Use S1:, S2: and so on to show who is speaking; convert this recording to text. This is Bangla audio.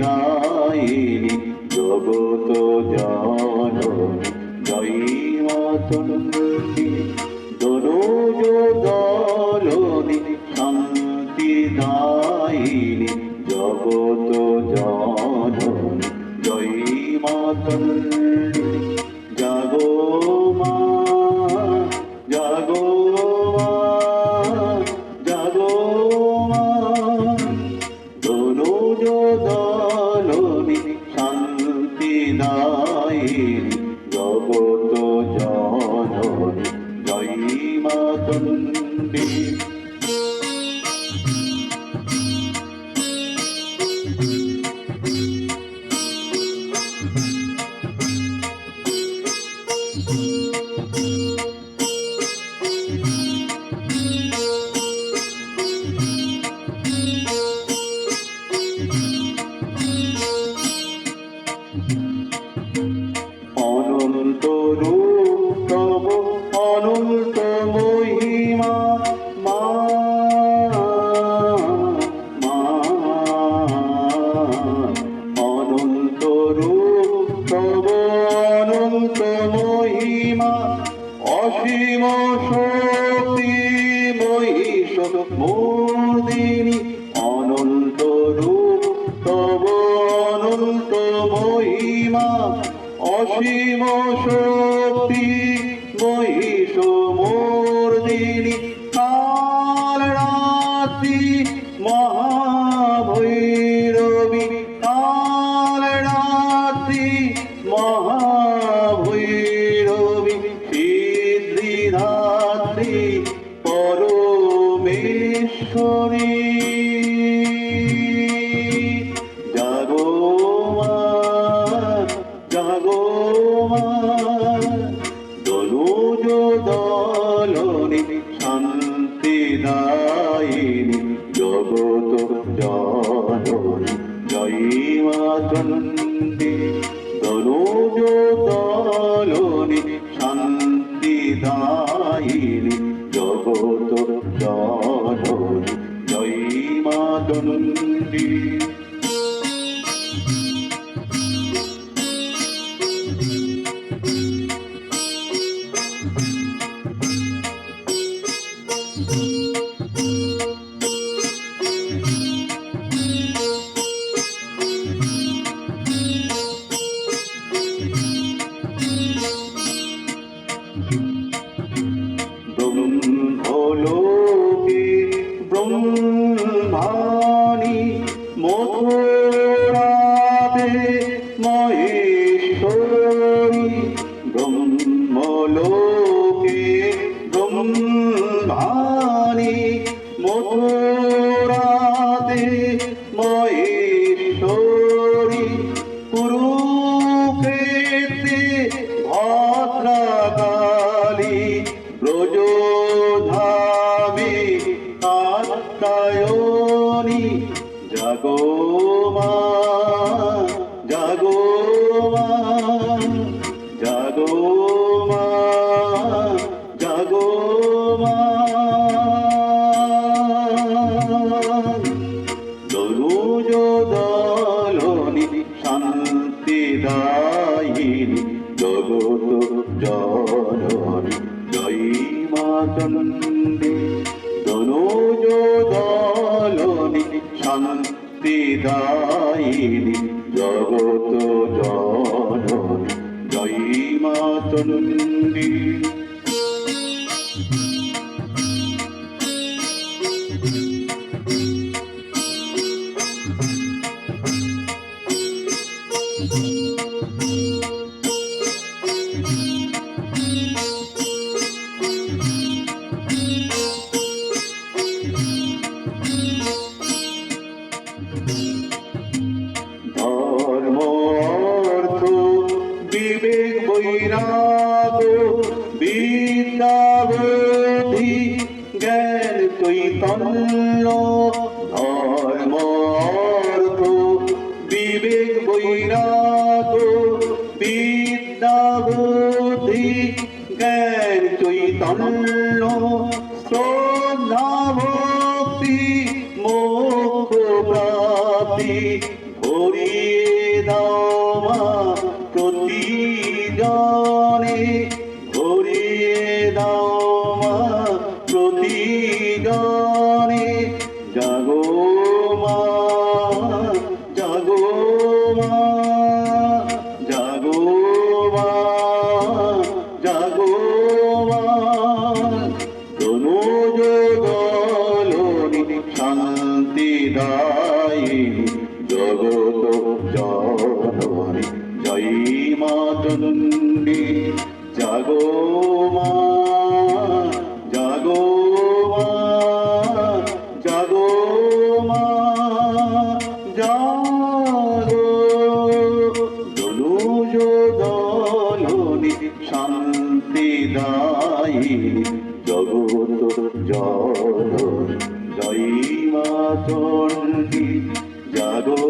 S1: দায়িনী জগত জননী জয় মাতন্তি দলনি শান্তি দায়িনী জগত জননী জয় মাতন্তি জাগো মা অসীম শক্তি মহিষ মোদিনী অনন্ত রূপ, তব অনন্ত মহিমা। অসীম শক্তি, মহিষ মোর্দিনী, কাল রাত্রি মহাভৈরবী পরমেশ্বরী জাগো মা জাগো মা দলুজ দলনি ব্রহ্মাণি মথুরাতে মহেশ্বরী কুরুক্ষেত্রে ভদ্রকালী ব্রজধামে কাত্তায়নী জাগো মা জাগো মা জাগো দায়িনী জগত জননী। জয় মা চণ্ডী দলুজ দলনি শান্তি দায়িনী। জগত জননী, জয় মা চণ্ডী বিবেক বৈরাগ বিদ্যা বুদ্ধি জ্ঞান চৈতন্য, ধর্ম অর্থ, বিবেক বৈরাগ বিদ্যা বুদ্ধি জ্ঞান চৈতন্য শ্রদ্ধা ভক্তি মোক্ষ প্রাপ্তি ভরিয়ে দনুজ দলনি শান্তি দায়িনী জগত জননী জয় মা চণ্ডী জাগো